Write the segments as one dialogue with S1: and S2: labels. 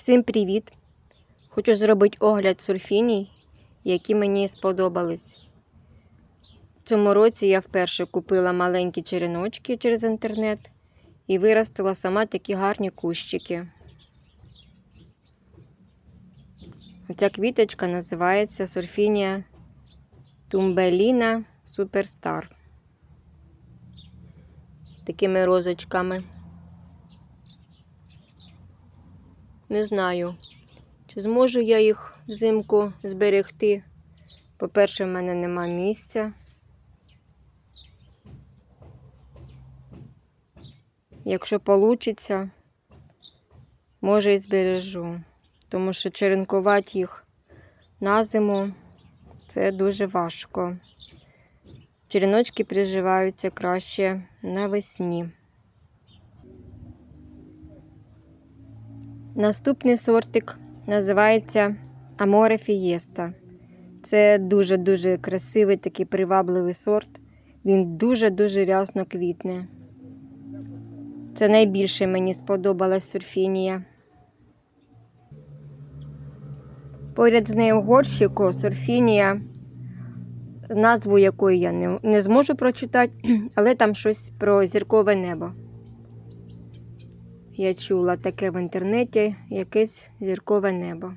S1: Всім привіт! Хочу зробити огляд сурфіній, які мені сподобались. Цьому році я вперше купила маленькі череночки через інтернет і виростила сама такі гарні кущики. Ця квіточка називається сурфінія Тумбеліна Суперстар. Такими розочками. Не знаю, чи зможу я їх взимку зберегти. По-перше, в мене нема місця. Якщо вийде, може і збережу. Тому що черенкувати їх на зиму це дуже важко. Череночки приживаються краще навесні. Наступний сортик називається Аморе Фієста. Це дуже-дуже красивий такий привабливий сорт. Він дуже-дуже рясно квітне. Це найбільше мені сподобалась сурфінія. Поряд з нею в горщику сурфінія, назву якої я не, не зможу прочитати, але там щось про зіркове небо. Я чула таке в інтернеті якесь зіркове небо.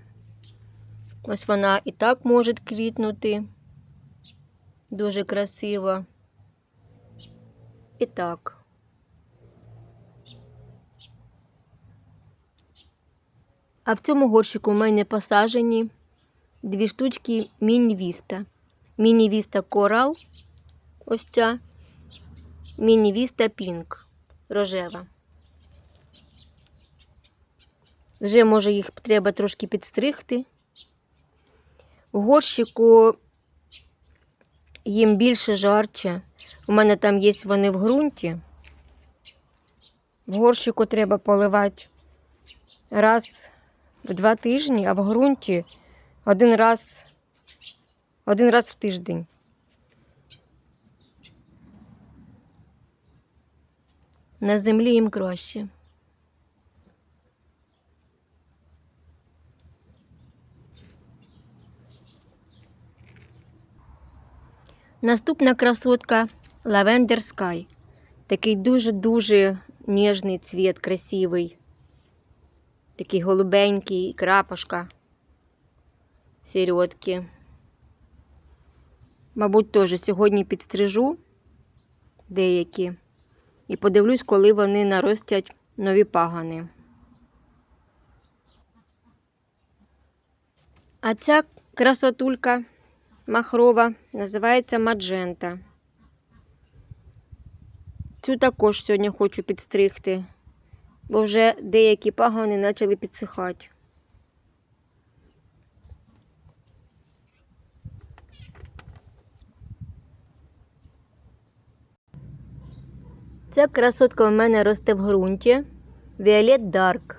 S1: Ось вона і так може квітнути. Дуже красиво. І так. А в цьому горщику у мене посаджені дві штучки міні-віста. Міні-віста корал. Ось ця. Міні-віста пінк. Рожева. Вже, може, їх треба трошки підстригти. В горщику їм більше жарче. У мене там є вони в ґрунті. В горщику треба поливати раз в два тижні, а в ґрунті один раз, один раз в тиждень. На землі їм краще. Наступна красотка Lavender Sky. Такий дуже-дуже ніжний цвіт, красивий. Такий голубенький, крапошка. Середки. Мабуть, теж сьогодні підстрижу деякі. І подивлюсь, коли вони наростять нові пагани. А ця красотулька махрова називається Маджента. Цю також сьогодні хочу підстригти, бо вже деякі пагони почали підсихати. Ця красотка в мене росте в ґрунті Violet Dark.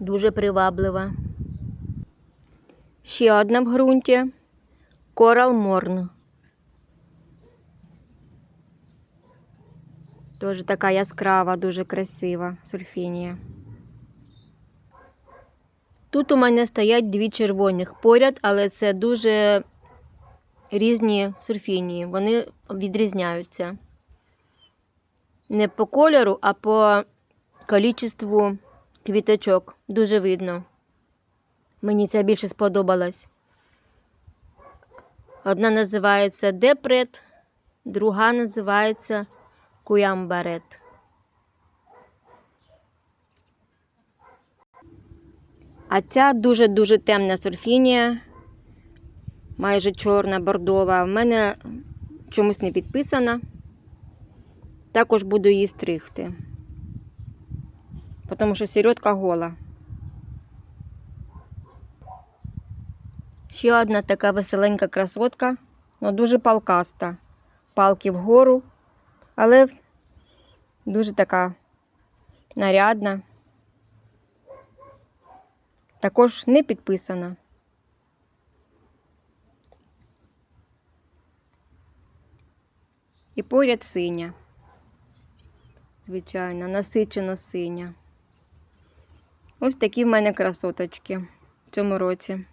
S1: Дуже приваблива. Ще одна в ґрунті Coral Morn. Теж така яскрава, дуже красива сульфінія. Тут у мене стоять дві червоних поряд, але це дуже різні сульфінії. Вони відрізняються. Не по кольору, а по кількістю квіточок. Дуже видно. Мені ця більше сподобалась. Одна називається Депрет, друга називається Куямбарет. А ця дуже-дуже темна сульфінія, майже чорна, бордова. В мене чомусь не підписана. Також буду її стригти, тому що середка гола. Ще одна така веселенька красотка, але дуже палкаста. Палки вгору, але дуже така нарядна. Також не підписана. І поряд синя. звичайно, насичено синя. Ось такі в мене красоточки в цьому році.